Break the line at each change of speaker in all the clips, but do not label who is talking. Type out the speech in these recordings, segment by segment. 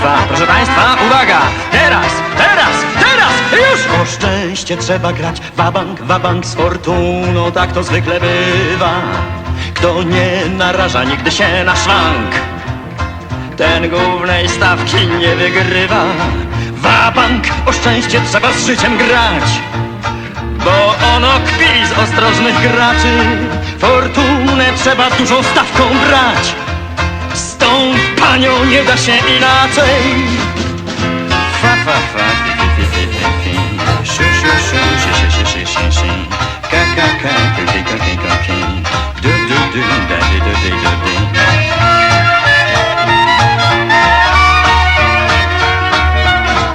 Państwa, proszę Państwa, uwaga! Teraz, teraz, teraz, już! O szczęście trzeba grać wabank, wabank z fortuną, tak to zwykle bywa. Kto nie naraża nigdy się na szwank, ten głównej stawki nie wygrywa. Wabank, o szczęście trzeba z życiem grać, bo ono kpi z ostrożnych graczy. Fortunę trzeba dużą stawką brać. Stąd panią nie da się inaczej Fa, fa, fa, fi, fi, fi, fi, fi, fi.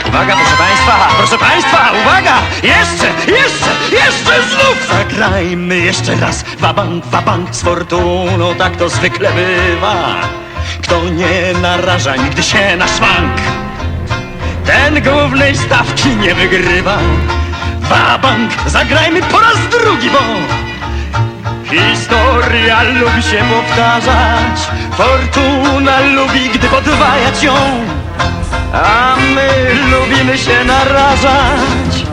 Uwaga, proszę Państwa, proszę Państwa, uwaga! Jeszcze, jeszcze, jeszcze znów zagrajmy jeszcze raz. Wabank, wabank z fortuną, tak to zwykle bywa. Kto nie naraża nigdy się na szwank, ten głównej stawki nie wygrywa. Wabank, zagrajmy po raz drugi, bo historia lubi się powtarzać. Fortuna lubi, gdy podwajać ją. A my lubimy się narażać.